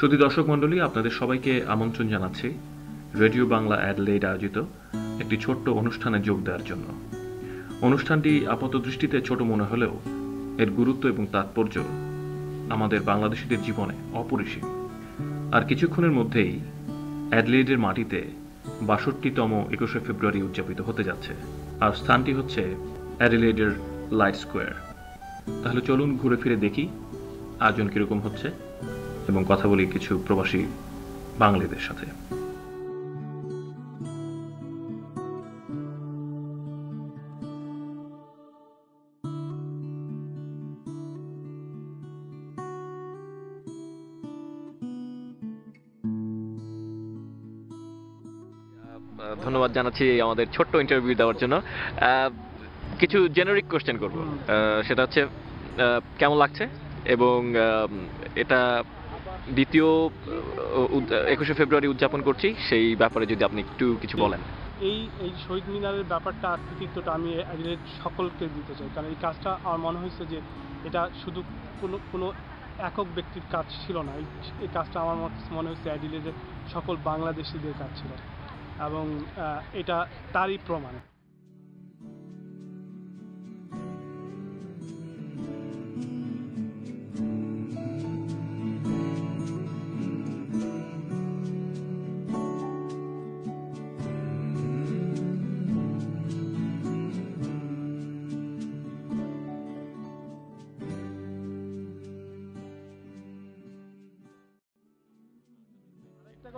শুধু দর্শক মণ্ডলী, আপনাদের সবাইকে আমন্ত্রণ জানাচ্ছি রেডিও বাংলা অ্যাডলেইড আয়োজিত একটি ছোট্ট অনুষ্ঠানে যোগ দেওয়ার জন্য। অনুষ্ঠানটি আপাত দৃষ্টিতে ছোট মনে হলেও এর গুরুত্ব এবং তাৎপর্য আমাদের বাংলাদেশিদের জীবনে অপরিসীম। আর কিছুক্ষণের মধ্যেই অ্যাডলেডের মাটিতে বাষট্টিতম একুশে ফেব্রুয়ারি উদযাপিত হতে যাচ্ছে। আর স্থানটি হচ্ছে অ্যাডিলেইডের লাইট স্কোয়ার। তাহলে চলুন ঘুরে ফিরে দেখি আয়োজন কীরকম হচ্ছে। এবং কথা বলি কিছু প্রবাসী বাঙালিদের সাথে। ধন্যবাদ জানাচ্ছি আমাদের ছোট্ট ইন্টারভিউ দেওয়ার জন্য। আহ, কিছু জেনারিক কোশ্চেন করব। আহ, সেটা হচ্ছে আহ, কেমন লাগছে? এবং আহ, এটা দ্বিতীয় একুশে ফেব্রুয়ারি উদযাপন করছি সেই ব্যাপারে যদি আপনি একটু কিছু বলেন। এই এই শহীদ মিনারের ব্যাপারটা কৃতিত্বটা আমি সকলকে দিতে চাই। কারণ এই কাজটা আমার মনে হয়েছে যে এটা শুধু কোনো কোনো একক ব্যক্তির কাজ ছিল না। এই কাজটা আমার মনে হচ্ছে অ্যাডিলেডের সকল বাংলাদেশিদের কাজ ছিল। এবং এটা তারই প্রমাণ।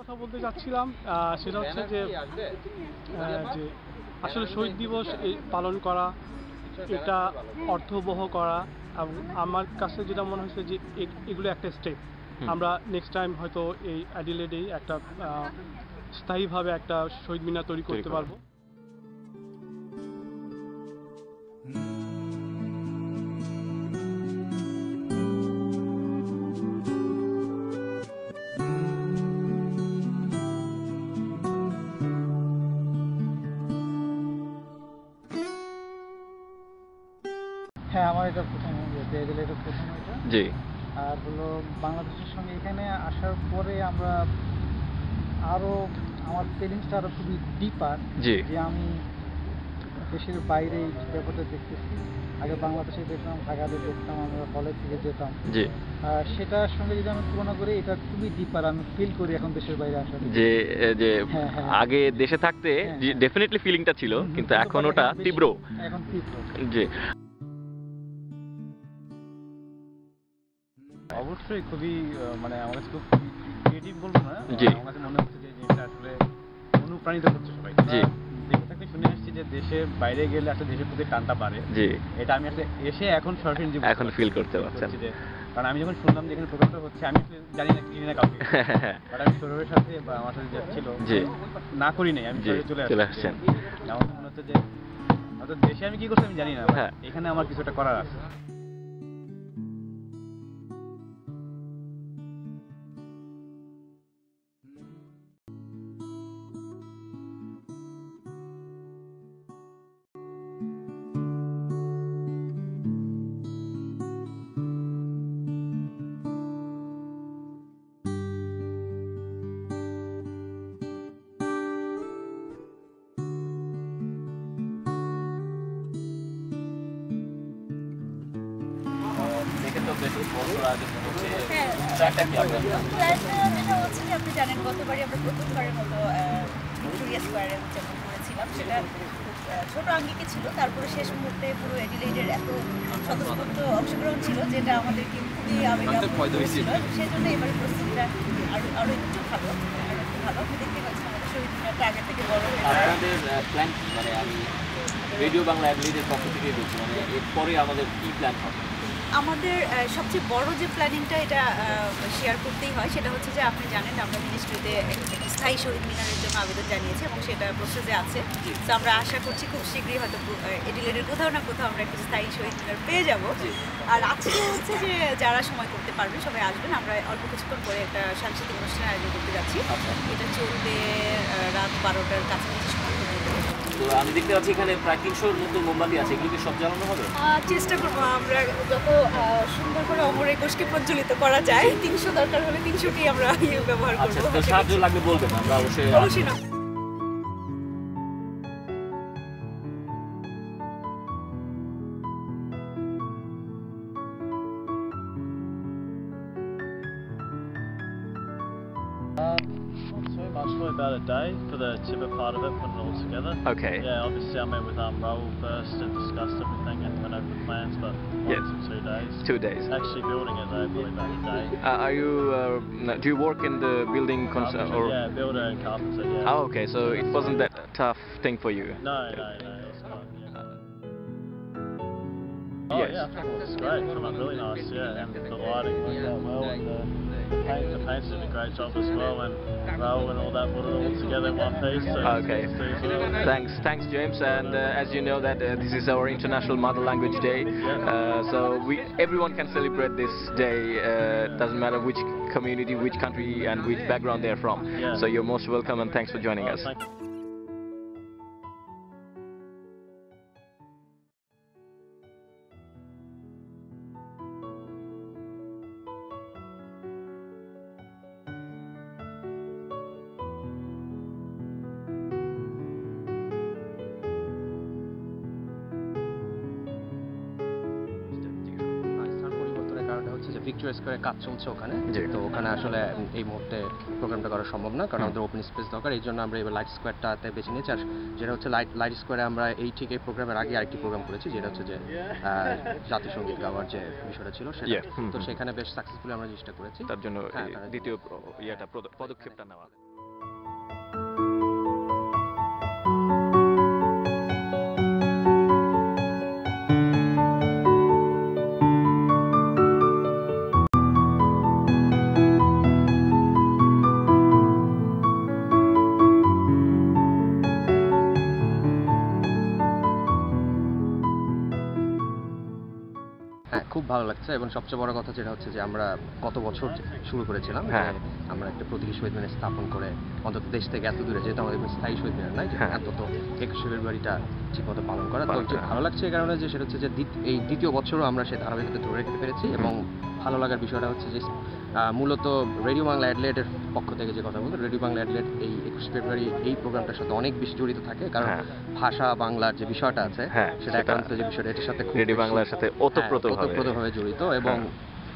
কথা বলতে যাচ্ছিলাম সেটা হচ্ছে যে যে আসলে শহীদ দিবস এই পালন করা এটা অর্থবহ করা এবং আমার কাছে যেটা মনে হয়েছে যে এ- এগুলো একটা স্টেপ আমরা নেক্সট টাইম হয়তো এই অ্যাডিলেডেই একটা স্থায়ীভাবে একটা শহীদ মিনার তৈরি করতে পারব। হ্যাঁ আমার এটা প্রথম ইয়ে এটা প্রথম এটা জি। আর হলো বাংলাদেশের সঙ্গে এখানে আসার পরে আমরা আরও আমার ফিলিংসটা আরও খুবই ডিপার জি। যে আমি দেশের বাইরে এই ব্যাপারটা দেখতেছি। আগে বাংলাদেশে দেখতাম ঢাকাতে দেখতাম আমরা হলে থেকে যেতাম। জি। আর সেটার সঙ্গে যদি আমি তুলনা করি এটা খুবই ডিপার আমি ফিল করি এখন দেশের বাইরে আসার যে যে হ্যাঁ, হ্যাঁ। আগে দেশে থাকতে হ্যাঁ। ডেফিনেটলি ফিলিংটা ছিল কিন্তু এখন ওটা তীব্র। এখন তীব্র। জি। অবশ্যই খুবই মানে আমার কাছে খুব ক্রিয়েটিভ বলব না। আমার কাছে মনে হচ্ছে যে জিনিসটা আসলে অনুপ্রাণিত করছে সবাই দেখে থাকতে শুনে আসছি যে দেশের বাইরে গেলে আসলে দেশের প্রতি টানটা বাড়ে জি এটা আমি আসলে এসে এখন সরাসরি এখন feel করতে পারছেন। কারণ আমি যখন শুনলাম যে এখানে প্রোগ্রামটা হচ্ছে আমি জানি না চিনি না কাউকে বাট আমি সৌরভের সাথে বা আমার সাথে যা ছিল জি। না করি নাই আমি চলে আসছেন। আমার মনে হচ্ছে যে দেশে আমি কি করছি আমি জানি না হ্যাঁ। এখানে আমার কিছু একটা করার আছে যেটা হচ্ছে যে আপনি আমরা প্রথমবারের মতো করেছিলাম সেটা ছোট আঙ্গিকে ছিল তারপরে শেষ মুহূর্তে পুরো এডিলেডের এত স্বতঃস্ফূর্ত অংশগ্রহণ ছিল যেটা আমাদেরকে খুবই আবেগ ছিল সেই জন্য এবারে প্রস্তুতিটা আরও আরও একটু ভালো আরও একটু ভালো আপনি দেখতে পাচ্ছেন আমাদের শহীদ মিনারটা আগের থেকে বড় আপনাদের প্ল্যান মানে আমি রেডিও বাংলা অ্যাডলিডের পক্ষ থেকে বলছি মানে এরপরে আমাদের কি প্ল্যান হবে? আমাদের সবচেয়ে বড় যে প্ল্যানিংটা এটা শেয়ার করতেই হয় সেটা হচ্ছে যে আপনি জানেন আমরা মিনিস্ট্রিতে স্থায়ী শহীদ মিনারের জন্য আবেদন জানিয়েছি এবং সেটা প্রসেসে আছে। তো আমরা আশা করছি খুব শীঘ্রই হয়তো এডিলেডের কোথাও না কোথাও আমরা একটা স্থায়ী শহীদ মিনার পেয়ে যাব। আর আজকে হচ্ছে যে যারা সময় করতে পারবে সবাই আসবেন। আমরা অল্প কিছুক্ষণ পরে একটা সাংস্কৃতিক অনুষ্ঠানের আয়োজন করতে যাচ্ছি। এটা চলবে রাত বারোটার কাছাকাছি। তো আমি দেখতে পাচ্ছি এখানে প্রায় তিনশোর মতো মোমবাতি আছে। এগুলোকে সব জ্বালানো হবে? চেষ্টা করব আমরা যত সুন্দর করে অমর একুশকে প্রজ্বলিত করা যায় তিনশো দরকার হলে তিনশোটি আমরা ব্যবহার আচ্ছা করব সাহায্য লাগবে বলবেন আমরা অবশ্যই অবশ্যই না। So for about a day for the timber part of it, putting it all together. Okay. Yeah, obviously I met with um, Raoul first and discussed everything and went over the plans, but yeah. two days. Two days. Actually building it though, probably about a day. Uh, are you uh, do you work in the building cons- Carpenter, or yeah, builder and carpenter, yeah. Oh, okay. So it wasn't that tough thing for you. No, no, no, yeah. Oh Yes. yeah, I think it looks great. Up really nice, yeah, and the lighting worked out well, and the, the paint, the paints did a great job as well, and Raoul and all that put it all together in one piece. So Okay. nice to see as well. Thanks, thanks, James. And uh, as you know that uh, this is our International Mother Language Day, uh, so we everyone can celebrate this day. Uh, doesn't matter which community, which country, and which background they're from. Yeah. So you're most welcome, and thanks for joining Oh, us. কারণটা হচ্ছে যে Victoria স্কোয়ারে কাজ চলছে ওখানে। তো ওখানে আসলে এই মুহূর্তে প্রোগ্রামটা করা সম্ভব না কারণ আমাদের ওপেন স্পেস দরকার। এই জন্য আমরা এবার লাইট স্কোয়ারটাতে বেছে নিয়েছি। আর যেটা হচ্ছে লাইট লাইট স্কোয়ারে আমরা এই ঠিক এই প্রোগ্রামের আগে আরেকটি প্রোগ্রাম করেছি যেটা হচ্ছে যে জাতীয় সংগীত গাওয়ার যে বিষয়টা ছিল সেটা। তো সেখানে বেশ সাকসেসফুলি আমরা জিনিসটা করেছি। তার জন্য হ্যাঁ, দ্বিতীয় ইয়েটা পদ- পদক্ষেপটা নেওয়া। লাগছে এবং সবচেয়ে বড় কথা যেটা হচ্ছে যে আমরা গত বছর শুরু করেছিলাম হ্যাঁ। আমরা একটা প্রতীকী শহীদ মিনার স্থাপন করে অন্তত দেশ থেকে এত দূরে যেহেতু আমাদের স্থায়ী শহীদ মিনার নাই হ্যাঁ। অন্তত একুশে ফেব্রুয়ারিটা ঠিকমতো পালন করা তো। ভালো লাগছে এই কারণে যে সেটা হচ্ছে যে এই দ্বিতীয় বছরও আমরা সেই ধারাবাহিকতা ধরে রাখতে পেরেছি এবং ভালো লাগার বিষয়টা হচ্ছে যে মূলত রেডিও বাংলা অ্যাডলেটের পক্ষ থেকে যে কথা বলতো রেডিও বাংলা অ্যাডলেট এই একুশ ফেব্রুয়ারি এই প্রোগ্রামটার সাথে অনেক বেশি জড়িত থাকে কারণ হ্যাঁ। ভাষা বাংলার যে বিষয়টা আছে হ্যাঁ, সেটা একান্ত যে বিষয়টা এটার সাথে খুব রেডি বেশি- বাংলার সাথে হ্যাঁ, ওতপ্রোতভাবে। জড়িত এবং।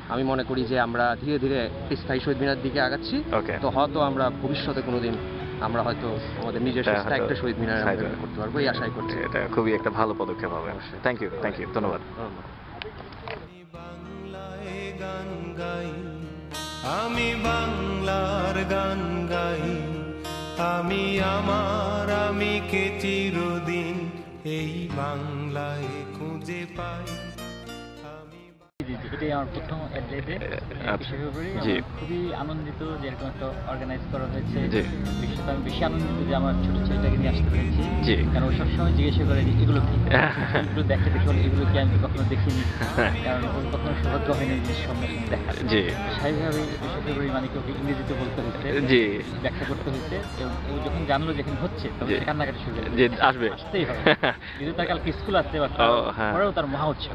আমি মনে করি যে আমরা ধীরে ধীরে স্থায়ী শহীদ মিনার দিকে আগাচ্ছি। তো হয়তো আমরা ভবিষ্যতে কোনোদিন আমরা হয়তো আমাদের নিজস্ব একটা শহীদ মিনার। করতে পারব এই আশাই করছি। এটা খুবই একটা ভালো পদক্ষেপ হবে। থ্যাংক ইউ থ্যাংক ইউ ধন্যবাদ। আমি বাংলার গান গাই। আমি আমার আমি কে চিরদিন এই বাংলায় খুঁজে পাই। এটাই আমার প্রথম আচ্ছা, খুবই আনন্দিত যে এরকম একটা অর্গানাইজ করা হয়েছে। বিশেষত আমি বেশি আনন্দিত যে আমার ছোট ছেলেটাকে নিয়ে আসতে পেরেছি। কারণ ও সবসময় জিজ্ঞাসা করে যে এগুলো কি? এগুলো দেখে দেখে বলে, এগুলো কি আমি কখনো দেখিনি? কারণ ওর কখনো সৌভাগ্য হয়নি জিনিস দেখা স্বাভাবিকভাবে ফেব্রুয়ারি মানে কি ওকে ইংরেজিতে বলতে হচ্ছে ব্যাখ্যা করতে হচ্ছে। এবং ও যখন জানলো যেখানে হচ্ছে তখন। কান্নাকাটি শুরু যে আসবে। আসতেই হবে। কিন্তু তার কালকে স্কুল আসতে বা ও, হ্যাঁ। তার মহা উৎসাহ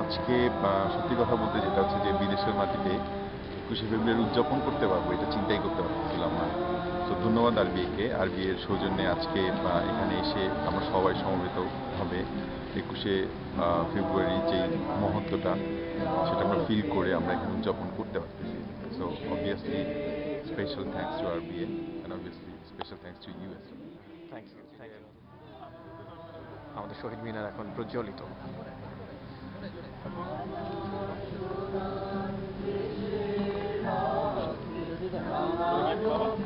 আজকে আহ, সত্যি কথা বলতে যেটা হচ্ছে যে বিদেশের মাটিতে একুশে ফেব্রুয়ারি উদযাপন করতে পারব, এটা চিন্তাই করতে পারছিলাম না। তো ধন্যবাদ আরবিএকে আরবিএর সৌজন্যে আজকে এখানে এসে আমরা সবাই সমবেত হবে। একুশে ফেব্রুয়ারি যেই মহত্বটা, সেটা আমরা ফিল করে আমরা এখানে উদযাপন করতে পারতেছি। So obviously special thanks to RBA and obviously special thanks to you আমাদের শহীদ মিনার এখন প্রজ্বলিত। the